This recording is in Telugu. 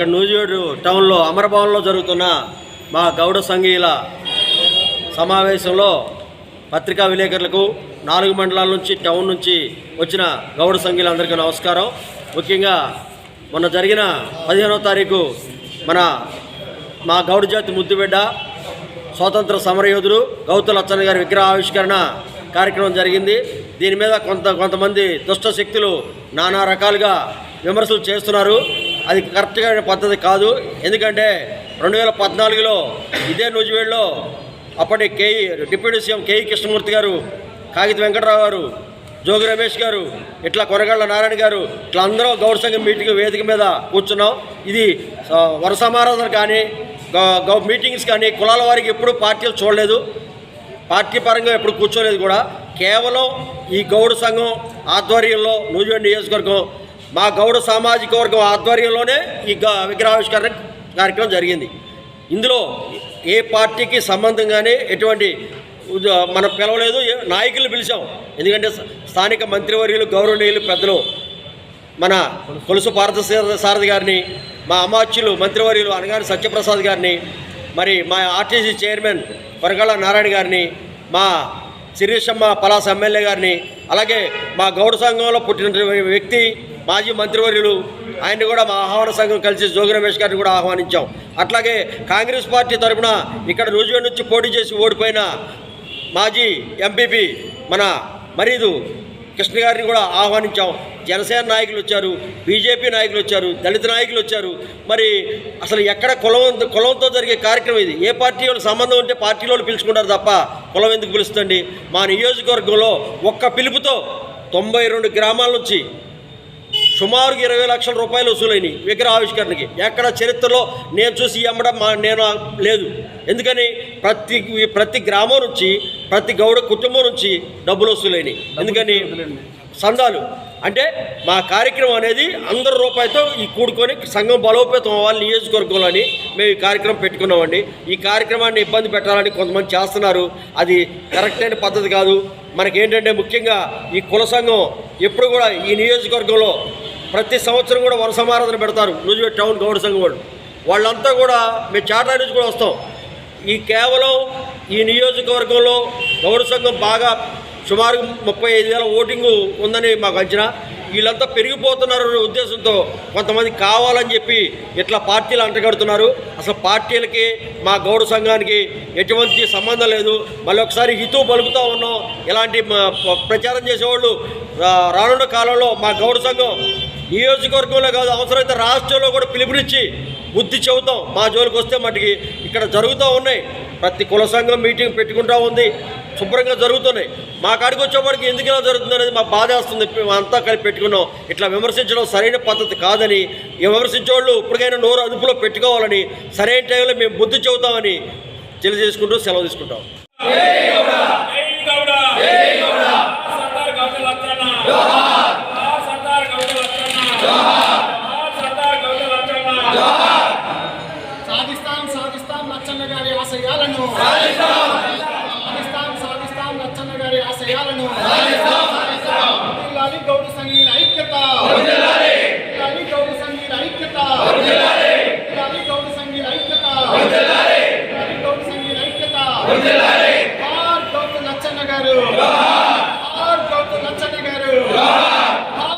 ఇక్కడ నూజివేడు టౌన్లో అమరభవన్లో జరుగుతున్న మా గౌడ సంఘీయుల సమావేశంలో పత్రికా విలేకరులకు నాలుగు మండలాల నుంచి టౌన్ నుంచి వచ్చిన గౌడ సంఘీయులందరికీ నమస్కారం. ముఖ్యంగా మొన్న జరిగిన పదిహేనవ తారీఖు మన మా గౌడ జాతి ముద్దుబిడ్డ స్వాతంత్ర సమరయోధుడు గౌతు లచ్చన్న గారి విగ్రహ ఆవిష్కరణ కార్యక్రమం జరిగింది. దీని మీద కొంత కొంతమంది దుష్ట శక్తులు నానా రకాలుగా విమర్శలు చేస్తున్నారు. అది కరెక్ట్గా పద్ధతి కాదు. ఎందుకంటే రెండు వేల పద్నాలుగులో ఇదే నూజివేడులో అప్పటి KE deputy CM KE Krishnamurthy garu Kagita Venkatarao గారు జోగి రమేష్ గారు ఇట్లా కొరగాళ్ళ నారాయణ గారు ఇట్లా అందరూ గౌడ సంఘం మీటింగ్ వేదిక మీద కూర్చున్నాం. ఇది ఆ, వరుసమారాధన కానీ గౌ- మీటింగ్స్ కానీ కులాల వారికి ఎప్పుడూ పార్టీలు చూడలేదు. పార్టీ పరంగా ఎప్పుడు కూర్చోలేదు కూడా. కేవలం ఈ గౌడ సంఘం ఆధ్వర్యంలో నూజివేడ్ నియోజకవర్గం మా గౌడ సామాజిక వర్గం ఆధ్వర్యంలోనే ఈ గ- విగ్రహావిష్కరణ కార్యక్రమం జరిగింది. ఇందులో ఏ పార్టీకి సంబంధం కానీ ఎటువంటి మనం పిలవలేదు నాయకులు పిలిచాం. ఎందుకంటే స్థానిక మంత్రివర్యులు గౌరవనీయులు పెద్దలు మన కొలుసు పార్థ సారథి గారిని మా అమాత్యులు మంత్రివర్యులు అనగాని సత్యప్రసాద్ గారిని మరి మా ఆర్టీసీ చైర్మన్ వరగళ్ళ నారాయణ గారిని మా శిరీషమ్మ పలాస ఎమ్మెల్యే గారిని అలాగే మా గౌడ సంఘంలో పుట్టిన వ్యక్తి మాజీ మంత్రివర్యులు ఆయన్ని కూడా మా ఆహ్వాన సంఘం కలిసి జోగి రమేష్ గారిని కూడా ఆహ్వానించాం. అట్లాగే కాంగ్రెస్ పార్టీ తరఫున ఇక్కడ నూజివేడ్ నుంచి పోటీ చేసి ఓడిపోయిన మాజీ ఎంపీపీ మన మరీదు కృష్ణ గారిని కూడా ఆహ్వానించాం. జనసేన నాయకులు వచ్చారు బీజేపీ నాయకులు వచ్చారు దళిత నాయకులు వచ్చారు. మరి అసలు ఎక్కడ కులం కులంతో జరిగే కార్యక్రమం ఇది? ఏ పార్టీ వాళ్ళు సంబంధం ఉంటే పార్టీ వాళ్ళు పిలుచుకుంటారు తప్ప కులం ఎందుకు పిలుస్తుంది మా నియోజకవర్గంలో ఒక్క పిలుపుతో తొంభై రెండు గ్రామాల నుంచి సుమారు ఇరవై లక్షల రూపాయలు వసూలైనవి విగ్రహ ఆవిష్కరణకి. ఎక్కడ చరిత్రలో నేను చూసి అమ్మడం మా నేను లేదు. ఎందుకని? ప్రతి ప్రతి గ్రామం నుంచి ప్రతి గౌడ కుటుంబం నుంచి డబ్బులు వసూలైనవి ఎందుకని? సందాలు. అంటే మా కార్యక్రమం అనేది అందరి రూపాయలతో ఈ కూడుకొని సంఘం బలోపేతం అవ్వాలి నియోజకవర్గంలో అని మేము ఈ కార్యక్రమం పెట్టుకున్నామండి. ఈ కార్యక్రమాన్ని ఇబ్బంది పెట్టాలని కొంతమంది చేస్తున్నారు. అది కరెక్ట్ అయిన పద్ధతి కాదు. మనకేంటంటే ముఖ్యంగా ఈ కుల సంఘం ఎప్పుడు కూడా ఈ నియోజకవర్గంలో ప్రతి సంవత్సరం కూడా వరుస మారాధన పెడతారు. నూజివేడ్ టౌన్ గౌడ సంఘం వాళ్ళు. వాళ్ళంతా కూడా మేము చాటా నుంచి కూడా వస్తాం. ఈ కేవలం ఈ నియోజకవర్గంలో గౌడ సంఘం బాగా సుమారు ముప్పై ఐదు వేల ఓటింగు ఉందని మాకు అంచనా. వీళ్ళంతా పెరిగిపోతున్నారు అనే ఉద్దేశంతో కొంతమంది కావాలని చెప్పి ఇట్లా పార్టీలు అంటగడుతున్నారు. అసలు పార్టీలకి మా గౌడ సంఘానికి ఎటువంటి సంబంధం లేదు. మళ్ళీ ఒకసారి హితవు పలుకుతూ ఉన్నాం. ఇలాంటి ప్రచారం చేసేవాళ్ళు రానున్న కాలంలో మా గౌడ సంఘం నియోజకవర్గంలో కాదు అవసరమైతే రాష్ట్రంలో కూడా పిలుపునిచ్చి బుద్ధి చెబుతాం. మా జోలికి వస్తే మటుకి ఇక్కడ జరుగుతూ ఉన్నాయి. ప్రతి కుల సంఘం మీటింగ్ పెట్టుకుంటూ ఉంది. శుభ్రంగా జరుగుతున్నాయి. మా కాడికి వచ్చేవాడికి ఎందుకు ఇలా జరుగుతుంది అనేది మా బాధ వస్తుంది. మేము అంతా కలిపి పెట్టుకున్నాం. ఇట్లా విమర్శించడం సరైన పద్ధతి కాదని ఈ విమర్శించేవాళ్ళు ఇప్పటికైనా నోరు అదుపులో పెట్టుకోవాలని సరైన టైంలో మేము బుద్ధి చెబుతామని తెలియజేసుకుంటూ సెలవు తీసుకుంటాం. జై గౌడ! జై గౌడ! గౌడ సంఘీల ఐక్యత. ఇలాలి గౌడ సంఘీల ఐక్యత. ఇలాలి గౌడ సంఘీల ఐక్యత. ఇలాలి గౌడ సంఘీల ఐక్యత. ఆర్ గౌత లచ్చన్న గారు. ఆర్ గౌత లచ్చన్న గారు.